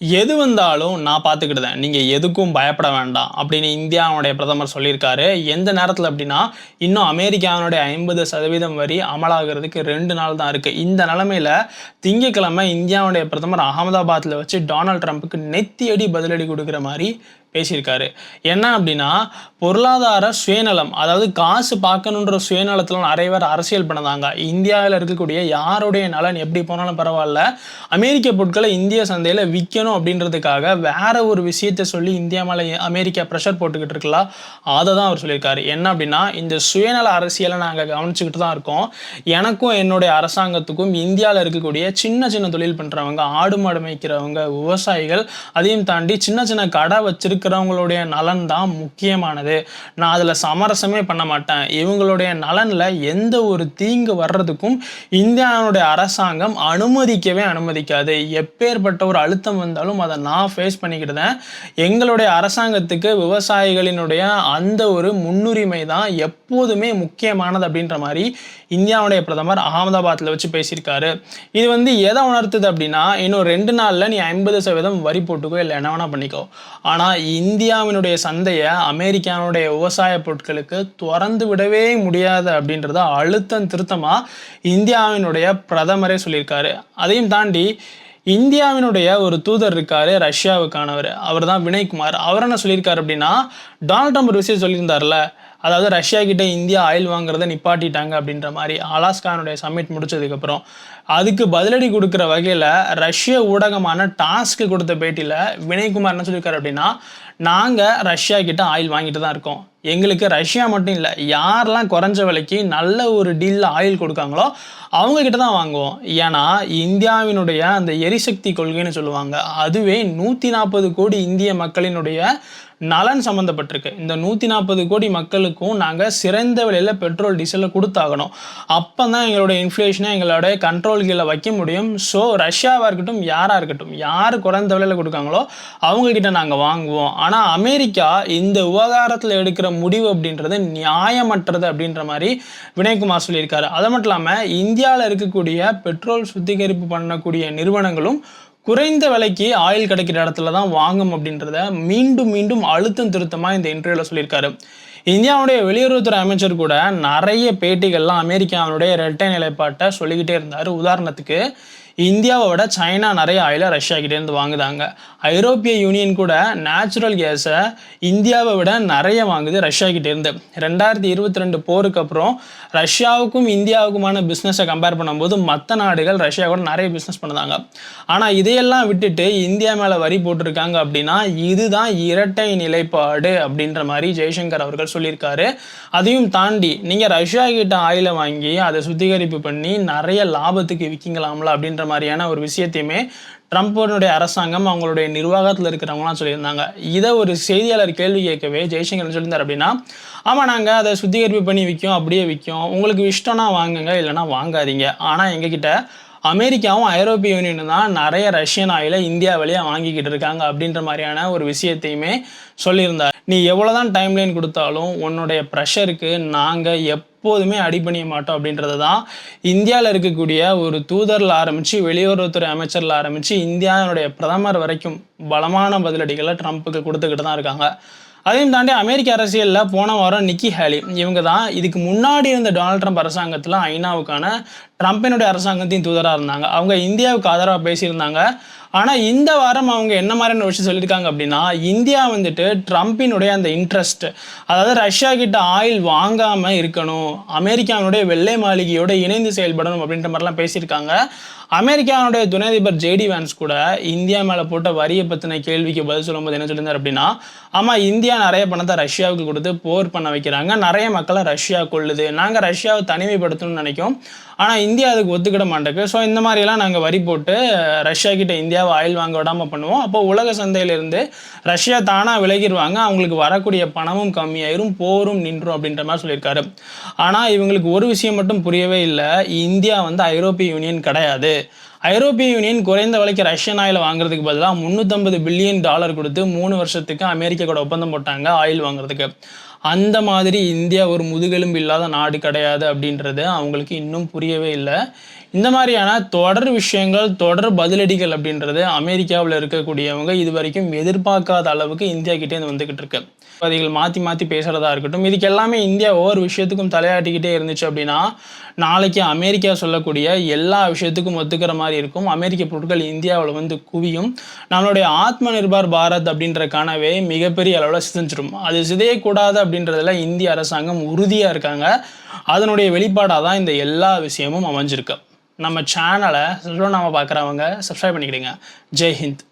எது வந்தாலும் நான் பார்த்துக்கிட்டேன். நீங்கள் எதுக்கும் பயப்பட வேண்டாம் அப்படின்னு இந்தியாவுடைய பிரதமர் சொல்லியிருக்காரு. எந்த நேரத்தில் அப்படின்னா இன்னும் அமெரிக்காவினுடைய ஐம்பது சதவீதம் வரி அமலாகிறதுக்கு ரெண்டு நாள் தான் இருக்குது இந்த நிலமையில திங்கட்கிழமை இந்தியாவுடைய பிரதமர் அகமதாபாத்தில் வச்சு டொனால்ட் ட்ரம்ப்புக்கு நெத்தியடி பதிலடி கொடுக்குற மாதிரி பேசியிருக்காரு. என்ன அப்படின்னா பொருளாதார சுயநலம் அதாவது காசு பார்க்கணுன்ற சுயநலத்தில் நிறைய பேர் அரசியல் பண்ணதாங்க இந்தியாவில் இருக்கக்கூடிய யாருடைய நலன் எப்படி போனாலும் பரவாயில்ல. அமெரிக்க பொருட்களை இந்திய சந்தையில் விற்கணும் அப்படின்றதுக்காக வேற ஒரு விஷயத்தை சொல்லி இந்தியா மேலே அமெரிக்கா ப்ரெஷர் போட்டுக்கிட்டு இருக்கலாம் அதை தான் அவர் சொல்லியிருக்காரு. என்ன அப்படின்னா இந்த சுயநல அரசியலை நாங்கள் கவனிச்சுக்கிட்டு தான் இருக்கோம். எனக்கும் என்னுடைய அரசாங்கத்துக்கும் இந்தியாவில் இருக்கக்கூடிய சின்ன சின்ன தொழில் பண்ணுறவங்க ஆடு மாடு மேய்க்கிறவங்க விவசாயிகள் அதையும் தாண்டி சின்ன சின்ன கடை இருக்கிறவங்களுடைய நலன் தான் முக்கியமானது. நான் அதில் சமரசமே பண்ண மாட்டேன். இவங்களுடைய நலனில் எந்த ஒரு தீங்கு வர்றதுக்கும் இந்தியாவுடைய அரசாங்கம் அனுமதிக்கவே அனுமதிக்காது. எப்பேற்பட்ட ஒரு அழுத்தம் வந்தாலும் அதை நான் ஃபேஸ் பண்ணிக்கிட்டேன் எங்களுடைய அரசாங்கத்துக்கு விவசாயிகளினுடைய அந்த ஒரு முன்னுரிமை தான் எப்போதுமே முக்கியமானது அப்படின்ற மாதிரி இந்தியாவுடைய பிரதமர் அகமதாபாத்தில் வச்சு பேசியிருக்காரு. இது வந்து எதை உணர்த்துது அப்படின்னா இன்னும் ரெண்டு நாளில் நீ ஐம்பது சதவீதம் வரி போட்டுக்கோ இல்லை என்ன வேணால் பண்ணிக்கோ. ஆனால் இந்தியாவினுடைய சந்தையை அமெரிக்கானுடைய விவசாய பொருட்களுக்கு திறந்து விடவே முடியாது அப்படின்றத அழுத்தம் திருத்தமாக இந்தியாவினுடைய பிரதமரே சொல்லியிருக்காரு. அதையும் தாண்டி இந்தியாவினுடைய ஒரு தூதர் இருக்காரு ரஷ்யாவுக்கானவர். அவர் தான் வினய்குமார். அவர் என்ன சொல்லியிருக்காரு அப்படின்னா டொனால்ட் ட்ரம்ப் ஒரு விஷயம் சொல்லியிருந்தார்ல அதாவது ரஷ்யா கிட்ட இந்தியா ஆயில் வாங்குறத நிப்பாட்டிட்டாங்க அப்படின்ற மாதிரி அலாஸ்கானுடைய சம்மிட் முடிச்சதுக்கப்புறம். அதுக்கு பதிலடி கொடுக்குற வகையில் ரஷ்ய ஊடகமான டாஸ்க்கு கொடுத்த பேட்டியில் வினய்குமார் என்ன சொல்லியிருக்காரு அப்படின்னா நாங்கள் ரஷ்யா கிட்ட ஆயில் வாங்கிட்டு தான் இருக்கோம். எங்களுக்கு ரஷ்யா மட்டும் இல்லை யாரெல்லாம் குறைஞ்ச விலைக்கு நல்ல ஒரு டீலில் ஆயில் கொடுக்காங்களோ அவங்க கிட்ட தான் வாங்குவோம். ஏன்னா இந்தியாவினுடைய அந்த எரிசக்தி கொள்கைன்னு சொல்லுவாங்க. அதுவே நூற்றி நாற்பது கோடி இந்திய மக்களினுடைய நலன் சம்மந்தப்பட்டிருக்கு இந்த நூற்றி நாற்பது கோடி மக்களுக்கும் நாங்கள் சிறந்த விலையில் பெட்ரோல் டீசலை கொடுத்தாகணும். அப்போ தான் எங்களுடைய இன்ஃப்ளேஷனை எங்களோட கண்ட்ரோல் கீழே வைக்க முடியும். ஸோ ரஷ்யாவாக இருக்கட்டும் யாராக இருக்கட்டும் யார் குறைந்த விலையில் கொடுக்காங்களோ அவங்கக்கிட்ட நாங்கள் வாங்குவோம். ஆனால் அமெரிக்கா இந்த விவகாரத்தில் எடுக்கிற முடிவு அப்படின்றது நியாயமற்றது அப்படின்ற மாதிரி வினயகுமார் சொல்லியிருக்காரு. அது மட்டும் இல்லாமல் இந்தியாவில் இருக்கக்கூடிய பெட்ரோல் சுத்திகரிப்பு பண்ணக்கூடிய நிறுவனங்களும் குறைந்த விலைக்கு ஆயில் கிடைக்கிற இடத்துல தான் வாங்கும் அப்படின்றத மீண்டும் மீண்டும் அழுத்தம் திருத்தமாக இந்த இன்டர்வியூவில் சொல்லியிருக்காரு. இந்தியாவுடைய வெளியுறவுத்துறை அமைச்சர் கூட நிறைய பேட்டிகள்லாம் அமெரிக்காவுடைய இரட்டை நிலைப்பாட்டை சொல்லிக்கிட்டே இருந்தார். உதாரணத்துக்கு இந்தியாவை விட சைனா நிறைய ஆயிலை ரஷ்யா கிட்டேருந்து வாங்குதாங்க. ஐரோப்பிய யூனியன் கூட நேச்சுரல் கேஸை இந்தியாவை விட நிறைய வாங்குது ரஷ்யா கிட்டேருந்து ரெண்டாயிரத்தி இருபத்தி ரெண்டு போருக்கு அப்புறம் ரஷ்யாவுக்கும் இந்தியாவுக்குமான பிஸ்னஸை கம்பேர் பண்ணும்போது மற்ற நாடுகள் ரஷ்யா கூட நிறைய பிஸ்னஸ் பண்ணுதாங்க. ஆனால் இதையெல்லாம் விட்டுட்டு இந்தியா மேலே வரி போட்டிருக்காங்க அப்படின்னா இதுதான் இரட்டை நிலைப்பாடு அப்படின்ற மாதிரி ஜெய்சங்கர் அவர்கள் சொல்லியிருக்காரு. அதையும் தாண்டி நீங்கள் ரஷ்யா கிட்ட ஆயிலை வாங்கி அதை சுத்திகரிப்பு பண்ணி நிறைய லாபத்துக்கு விற்கிங்களாம்ல அப்படின்ற மாதிரியான ஒரு விஷயத்தையுமே ட்ரம்ப்பனுடைய அரசாங்கம் அவங்களுடைய நிர்வாகத்தில் இருக்கிறவங்களாம் சொல்லியிருந்தாங்க. இதை ஒரு செய்தியாளர் கேள்வி கேட்கவே ஜெய்சங்கர் சொல்லியிருந்தார் அப்படின்னா ஆமாம் நாங்கள் அதை சுத்திகரிப்பு பண்ணி விற்கும் அப்படியே விற்கும். உங்களுக்கு இஷ்டம்னா வாங்குங்க இல்லைன்னா வாங்காதீங்க. ஆனால் எங்ககிட்ட அமெரிக்காவும் ஐரோப்பிய யூனியனும் தான் நிறைய ரஷ்யன் ஆயிலை இந்தியா வழியாக வாங்கிக்கிட்டு இருக்காங்க அப்படின்ற மாதிரியான ஒரு விஷயத்தையுமே சொல்லியிருந்தார். நீ எவ்வளோதான் டைம்லைன் கொடுத்தாலும் உன்னுடைய ப்ரெஷருக்கு நாங்கள் எப்போதுமே அடிபணிய மாட்டோம் அப்படின்றது தான் இந்தியாவில் இருக்கக்கூடிய ஒரு தூதரில் ஆரம்பித்து வெளியுறவுத்துறை அமைச்சரில் ஆரம்பித்து இந்தியாவுடைய பிரதமர் வரைக்கும் பலமான பதிலடிகளை ட்ரம்ப்புக்கு கொடுத்துக்கிட்டு தான் இருக்காங்க. அதையும் தாண்டி அமெரிக்க அரசியலில் போன வாரம் நிக்கி ஹேலி இவங்க தான் இதுக்கு முன்னாடி இருந்த டொனால்ட் ட்ரம்ப் அரசாங்கத்தில் ஐநாவுக்கான ட்ரம்ப்பினுடைய அரசாங்கத்தையும் தூதராக இருந்தாங்க. அவங்க இந்தியாவுக்கு ஆதரவாக பேசியிருந்தாங்க. ஆனால் இந்த வாரம் அவங்க என்ன மாதிரியான விஷயம் சொல்லியிருக்காங்க அப்படின்னா இந்தியா வந்துட்டு ட்ரம்ப்பினுடைய அந்த இன்ட்ரெஸ்ட் அதாவது ரஷ்யா கிட்ட ஆயில் வாங்காமல் இருக்கணும் அமெரிக்காவினுடைய வெள்ளை மாளிகையோட இணைந்து செயல்படணும் அப்படின்ற மாதிரிலாம் பேசியிருக்காங்க. அமெரிக்காவுடைய துணைதிபர் ஜேடி வேன்ஸ் கூட இந்தியா மேலே போட்ட வரியை பற்றின கேள்விக்கு பதில் சொல்லும்போது என்ன சொல்லியிருந்தார் அப்படின்னா ஆமாம் இந்தியா நிறைய பணத்தை ரஷ்யாவுக்கு கொடுத்து போர் பண்ண வைக்கிறாங்க. நிறைய மக்களை ரஷ்யா கொள்ளுது நாங்கள் ரஷ்யாவை தனிமைப்படுத்தணும்னு நினைக்கும். ஆனால் இந்தியா அதுக்கு ஒத்துக்கிட மாட்டேங்குது. ஸோ இந்த மாதிரியெல்லாம் நாங்கள் வரி போட்டு ரஷ்யா கிட்ட இந்தியாவை ஆயில் வாங்க விடாமல் பண்ணுவோம். அப்போ உலக சந்தையிலிருந்து ரஷ்யா தானாக விலகிடுவாங்க. அவங்களுக்கு வரக்கூடிய பணமும் கம்மியாயிரும் போரும் நின்றும் அப்படின்ற மாதிரி சொல்லியிருக்காரு. ஆனால் இவங்களுக்கு ஒரு விஷயம் மட்டும் புரியவே இல்லை. இந்தியா வந்து ஐரோப்பிய யூனியன் கிடையாது. ஐரோப்பிய யூனியன் குறைந்த விலைக்கு ரஷ்யன் ஆயில் வாங்குறதுக்கு பதிலாக முந்நூற்றம்பது பில்லியன் டாலர் கொடுத்து மூணு வருஷத்துக்கு அமெரிக்கா கூட ஒப்பந்தம் போட்டாங்க ஆயில் வாங்குறதுக்கு. அந்த மாதிரி இந்தியா ஒரு முதுகெலும்பு இல்லாத நாடு கிடையாது அப்படின்றது அவங்களுக்கு இன்னும் புரியவே இல்லை. இந்த மாதிரியான தொடர் விஷயங்கள் தொடர் பதிலடிகள் அப்படின்றது அமெரிக்காவில் இருக்கக்கூடியவங்க இது வரைக்கும் எதிர்பார்க்காத அளவுக்கு இந்தியா கிட்டேருந்து வந்துக்கிட்டு இருக்கு. அதிகள் மாற்றி மாற்றி பேசுகிறதா இருக்கட்டும் இதுக்கு எல்லாமே இந்தியா ஒவ்வொரு விஷயத்துக்கும் தலையாட்டிக்கிட்டே இருந்துச்சு அப்படின்னா நாளைக்கு அமெரிக்கா சொல்லக்கூடிய எல்லா விஷயத்துக்கும் ஒத்துக்கிற மாதிரி இருக்கும். அமெரிக்க பொருட்கள் இந்தியாவில் வந்து குவியும். நம்மளுடைய ஆத்ம நிர்பார் பாரத் அப்படின்ற கனவே மிகப்பெரிய அளவில் சிதைஞ்சிடும் அது சிதையக்கூடாது அப்படின்றதுல இந்திய அரசாங்கம் உறுதியாக இருக்காங்க. அதனுடைய வெளிப்பாடாக தான் இந்த எல்லா விஷயமும் அமைஞ்சிருக்கு. நம்ம சேனலை நம்ம பார்க்குறவங்க சப்ஸ்கிரைப் பண்ணிக்கிடுங்க. ஜெய் ஹிந்த்.